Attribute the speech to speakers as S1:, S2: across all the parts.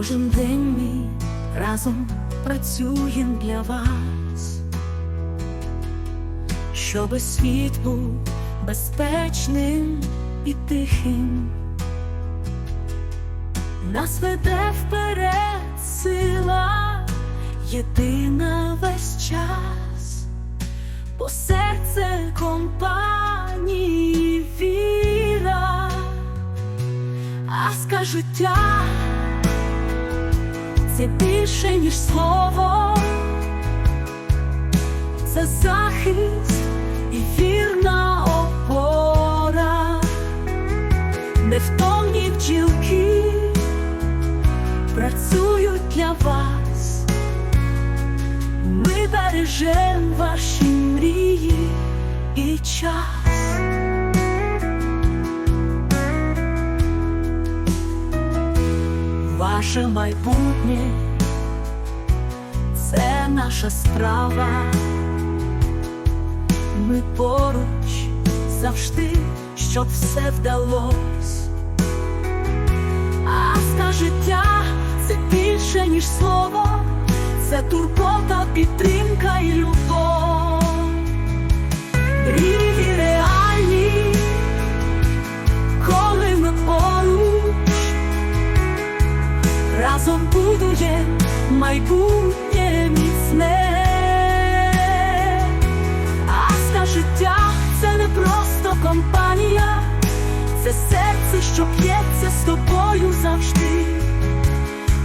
S1: Кожен день ми разом працюєм для вас, щоби світ був безпечним і тихим. Нас веде вперед сила, єдина весь час, бо серце компанії віра, а життя це більше, ніж слово, це захист і вірна опора, невтомні бджілки працюють для вас, ми бережем ваші мрії і час. Ваше майбутнє це наша справа. Ми поруч завжди, щоб все вдалось. А життя це більше, ніж слово, це турбота, підтримка майбутнє міцне. Аска життя це не просто компанія, це серце, що п'ється з тобою завжди.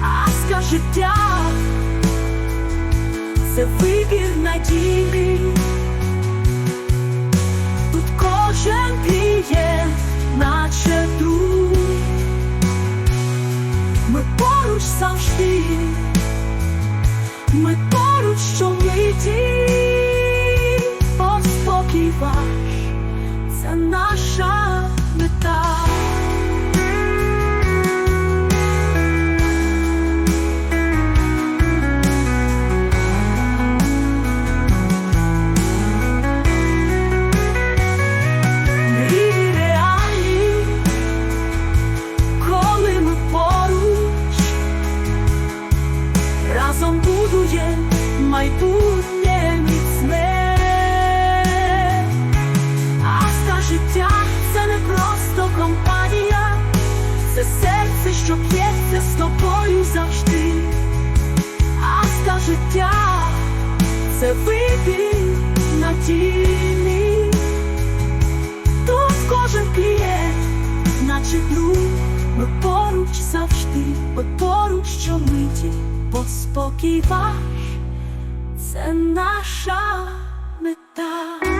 S1: Аска життя це вибір надійний. Ми що п'ється з тобою завжди. Аска життя це вибір надійний. Тут кожен клієнт, наче друг, ми поруч завжди, ми поруч щомиті, бо спокій ваш це наша мета.